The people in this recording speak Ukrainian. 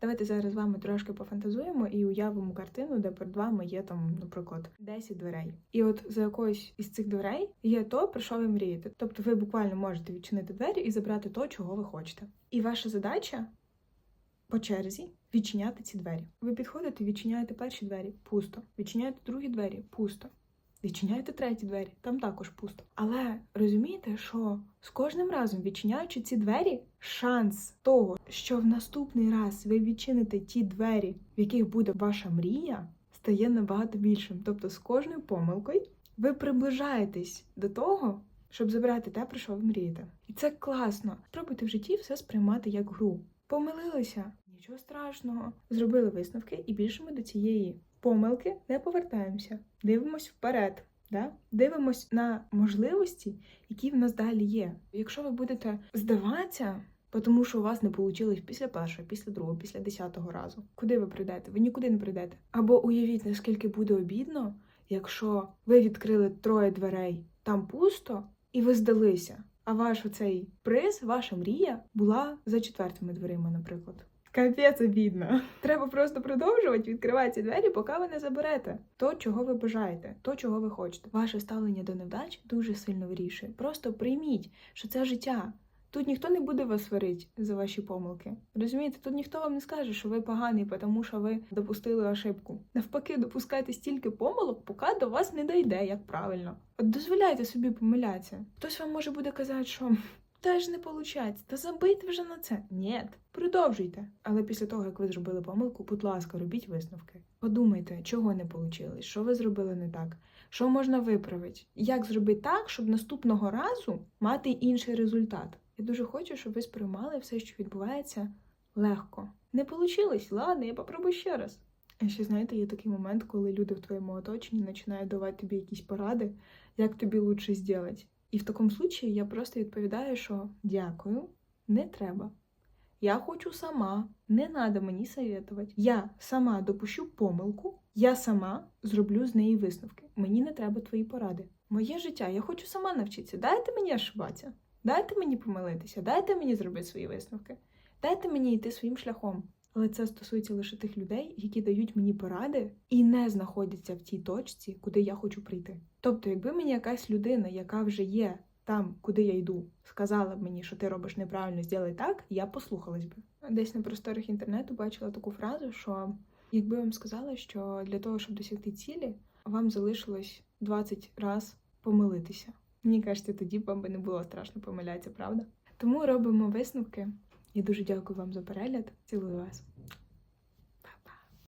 Давайте зараз з вами трошки пофантазуємо і уявимо картину, де перед вами є там, наприклад, 10 дверей. І от за якоюсь із цих дверей є то, про що ви мрієте. Тобто ви буквально можете відчинити двері і забрати то, чого ви хочете. І ваша задача по черзі відчиняти ці двері. Ви підходите, відчиняєте перші двері, пусто. Відчиняєте другі двері, пусто. Відчиняєте треті двері, там також пусто. Але розумієте, що з кожним разом, відчиняючи ці двері, шанс того, що в наступний раз ви відчините ті двері, в яких буде ваша мрія, стає набагато більшим. Тобто з кожною помилкою ви приближаєтесь до того, щоб забрати те, про що ви мрієте. І це класно. Спробуйте в житті все сприймати як гру. Помилилися, нічого страшного. Зробили висновки, і більше ми до цієї помилки не повертаємося. Дивимось вперед. Да? Дивимось на можливості, які в нас далі є. Якщо ви будете здаватися, тому що у вас не вийшло після першого, після другого, після десятого разу, куди ви прийдете? Ви нікуди не прийдете. Або уявіть, наскільки буде обідно, якщо ви відкрили троє дверей, там пусто, і ви здалися. А ваш оцей приз, ваша мрія була за четвертими дверима, наприклад. Капець обідно. Треба просто продовжувати відкривати ці двері, поки ви не заберете то, чого ви бажаєте, то, чого ви хочете. Ваше ставлення до невдач дуже сильно вирішує. Просто прийміть, що це життя. Тут ніхто не буде вас сварити за ваші помилки. Розумієте, тут ніхто вам не скаже, що ви поганий, тому що ви допустили ошибку. Навпаки, допускайте стільки помилок, поки до вас не дійде, як правильно. От дозволяйте собі помилятися. Хтось вам може буде казати, що теж не виходить, та забийте вже на це. Ні, продовжуйте. Але після того, як ви зробили помилку, будь ласка, робіть висновки. Подумайте, чого не вийшло, що ви зробили не так, що можна виправити, як зробити так, щоб наступного разу мати інший результат. Я дуже хочу, щоб ви сприймали все, що відбувається, легко. Не вийшло? Ладно, я попробую ще раз. А ще знаєте, є такий момент, коли люди в твоєму оточенні починають давати тобі якісь поради, як тобі лучше зробити. І в такому случаї я просто відповідаю, що дякую, не треба. Я хочу сама, не треба мені советувати. Я сама допущу помилку, я сама зроблю з неї висновки. Мені не треба твої поради. Моє життя, я хочу сама навчитися. Дайте мені ошибатися. Дайте мені помилитися, дайте мені зробити свої висновки, дайте мені йти своїм шляхом. Але це стосується лише тих людей, які дають мені поради і не знаходяться в тій точці, куди я хочу прийти. Тобто, якби мені якась людина, яка вже є там, куди я йду, сказала б мені, що ти робиш неправильно, зробай так, я послухалась би. Десь на просторах інтернету бачила таку фразу, що якби вам сказали, що для того, щоб досягти цілі, вам залишилось 20 раз помилитися. Мені кажеться, тоді вам би не було страшно помилятися, правда? Тому робимо висновки. І дуже дякую вам за перегляд. Цілую вас.